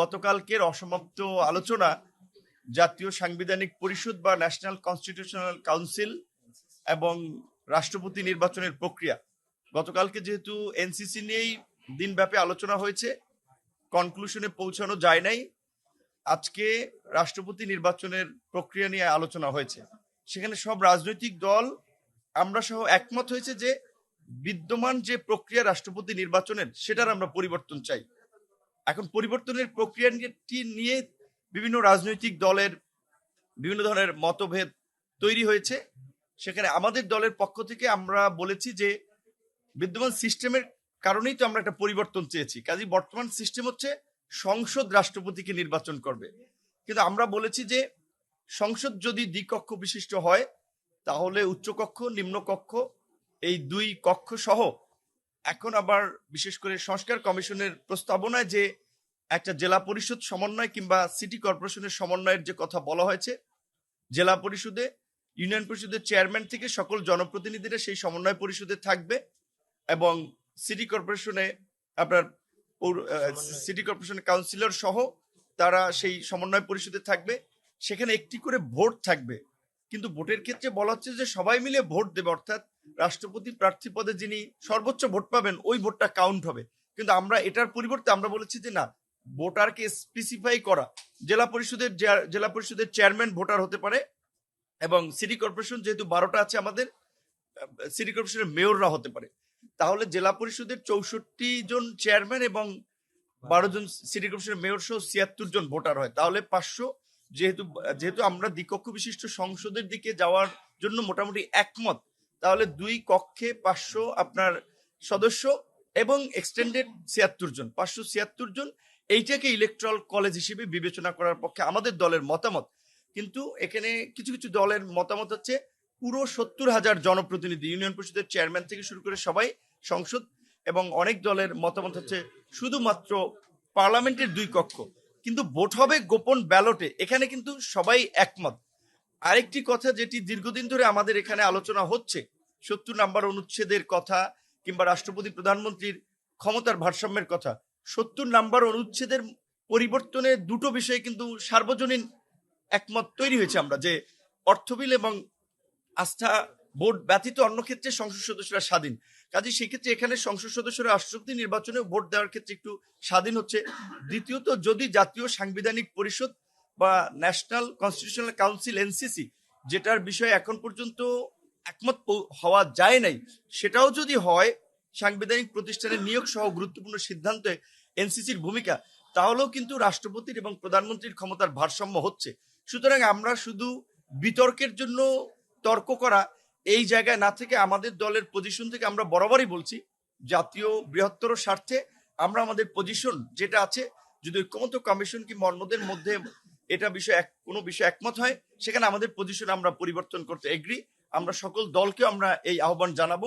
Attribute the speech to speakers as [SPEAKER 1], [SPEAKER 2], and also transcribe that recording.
[SPEAKER 1] গতকালকের অসমাপ্ত আলোচনা জাতীয় সাংবিধানিক পরিষদ বা ন্যাশনাল কনস্টিটিউশনাল কাউন্সিল এবং রাষ্ট্রপতি নির্বাচনের প্রক্রিয়া। গতকালকে যেহেতু এনসিসি নিয়েই দিনব্যাপী আলোচনা হয়েছে কনক্লুশনে পৌঁছানো যায় নাই। আজকে রাষ্ট্রপতি নির্বাচনের প্রক্রিয়া নিয়ে আলোচনা হয়েছে। সেখানে সব রাজনৈতিক দল, আমরা সহ একমত হয়েছে যে বিদ্যমান যে প্রক্রিয়া রাষ্ট্রপতি নির্বাচনের, সেটার আমরা পরিবর্তন চাই। এখন পরিবর্তনের প্রক্রিয়াটি নিয়ে বিভিন্ন রাজনৈতিক দলের বিভিন্ন ধরনের মতভেদ তৈরি হয়েছে। সেখানে আমাদের দলের পক্ষ থেকে আমরা বলেছি যে, বিদ্যমান সিস্টেমের কারণেই তো আমরা একটা পরিবর্তন চেয়েছি। কাজে বর্তমান সিস্টেম হচ্ছে সংসদ রাষ্ট্রপতিকে নির্বাচন করবে। কিন্তু আমরা বলেছি যে, সংসদ যদি দ্বিকক্ষ বিশিষ্ট হয়, তাহলে উচ্চকক্ষ, নিম্নকক্ষ, এই দুই কক্ষ সহ এখন আবার বিশেষ করে সংস্কার কমিশনের প্রস্তাবনায় যে একটা জেলা পরিষদ সমন্বয় কিংবা সিটি কর্পোরেশনের সমন্বয়ের যে কথা বলা হয়েছে জেলা পরিষদে ইউনিয়ন পরিষদের চেয়ারম্যান থেকে সকল জনপ্রতিনিধিরা সেই সমন্বয় পরিষদে থাকবে এবং সিটি কর্পোরেশনে আপনার সিটি কর্পোরেশনের কাউন্সিলর সহ তারা সেই সমন্বয় পরিষদে থাকবে। সেখানে একটি করে ভোট থাকবে। কিন্তু ভোটের ক্ষেত্রে বলা হচ্ছে যে সবাই মিলে ভোট দেবে অর্থাৎ রাষ্ট্রপতি প্রার্থী পদে যিনি সর্বোচ্চ ভোট পাবেন, ওই ভোটটা কাউন্ট হবে। কিন্তু আমরা এটার পরিবর্তে আমরা বলেছি যে না, ভোটারকে স্পেসিফাই করা। জেলা পরিষদের জেলা পরিষদের চেয়ারম্যান ভোটার হতে পারে এবং সিটি কর্পোরেশন যেহেতু বারোটা আছে আমাদের সিটি কর্পোরেশনের মেয়ররা হতে পারে। তাহলে জেলা পরিষদের চৌষট্টি জন চেয়ারম্যান এবং বারো জন সিটি কর্পোরেশনের মেয়র সহ ছিয়াত্তর জন ভোটার হয়। তাহলে পাঁচশো যেহেতু যেহেতু আমরা দ্বিকক্ষ বিশিষ্ট সংসদের দিকে যাওয়ার জন্য মোটামুটি একমত তাহলে দুই কক্ষে পাঁচশো আপনার সদস্য এবং এক্সটেন্ডেড ছিয়াত্তর জন, পাঁচশো ছিয়াত্তর জন। এইটাকে ইলেকট্রাল কলেজ হিসেবে বিবেচনা করার পক্ষে আমাদের দলের মতামত। কিন্তু এখানে কিছু কিছু দলের মতামত হচ্ছে, পুরো সত্তর হাজার জনপ্রতিনিধি, ইউনিয়ন পরিষদের চেয়ারম্যান থেকে শুরু করে সবাই সংসদ এবং অনেক দলের মতামত হচ্ছে, শুধুমাত্র পার্লামেন্টের দুই কক্ষ। কিন্তু ভোট হবে গোপন ব্যালটে, এখানে কিন্তু সবাই একমত। আরেকটি কথা যেটি দীর্ঘদিন ধরে আমাদের এখানে আলোচনা হচ্ছে সত্তর নাম্বার অনুচ্ছেদের কথা কিংবা রাষ্ট্রপতি প্রধানমন্ত্রীর ক্ষমতার ভারসাম্যের কথা। সত্তর নাম্বার অনুচ্ছেদের পরিবর্তনে দুটো বিষয়ে কিন্তু সার্বজনীন একমত তৈরি হয়েছে আমরা, যে অর্থবিল এবং আস্থা ভোট ব্যতীত অন্য ক্ষেত্রে সংসদ সদস্যরা স্বাধীন। কাজে সেক্ষেত্রে এখানে সংসদ সদস্যরা রাষ্ট্রপতি নির্বাচনে ভোট দেওয়ার ক্ষেত্রে একটু স্বাধীন হচ্ছে। দ্বিতীয়ত, যদি জাতীয় সাংবিধানিক পরিষদ বা ন্যাশনাল কনস্টিটিউশনাল কাউন্সিল, এনসিসি, যেটার বিষয়ে এখন পর্যন্ত একমত হওয়া যায় নাই। সেটাও যদি হয়, সাংবিধানিক প্রতিষ্ঠানের নিয়োগ সহ গুরুত্বপূর্ণ সিদ্ধান্তে এনসিসির ভূমিকা, তাহলেও কিন্তু রাষ্ট্রপতির এবং প্রধানমন্ত্রীর ক্ষমতার ভারসাম্য হচ্ছে। সুতরাং আমরা শুধু বিতর্কের জন্য তর্ক করা, এই জায়গায় না থেকে আমাদের দলের পজিশন থেকে আমরা বরাবরই বলছি, জাতীয় বৃহত্তর স্বার্থে আমরা আমাদের পজিশন যেটা আছে, যদি ঐক্যমত কমিশন কি অন্যদের মধ্যে এটা বিষয়ে এক, কোনো বিষয়ে একমত হয়, সেখানে আমাদের পজিশন আমরা পরিবর্তন করতে এগ্রি আমরা সকল দলকে আমরা এই আহ্বান জানাব।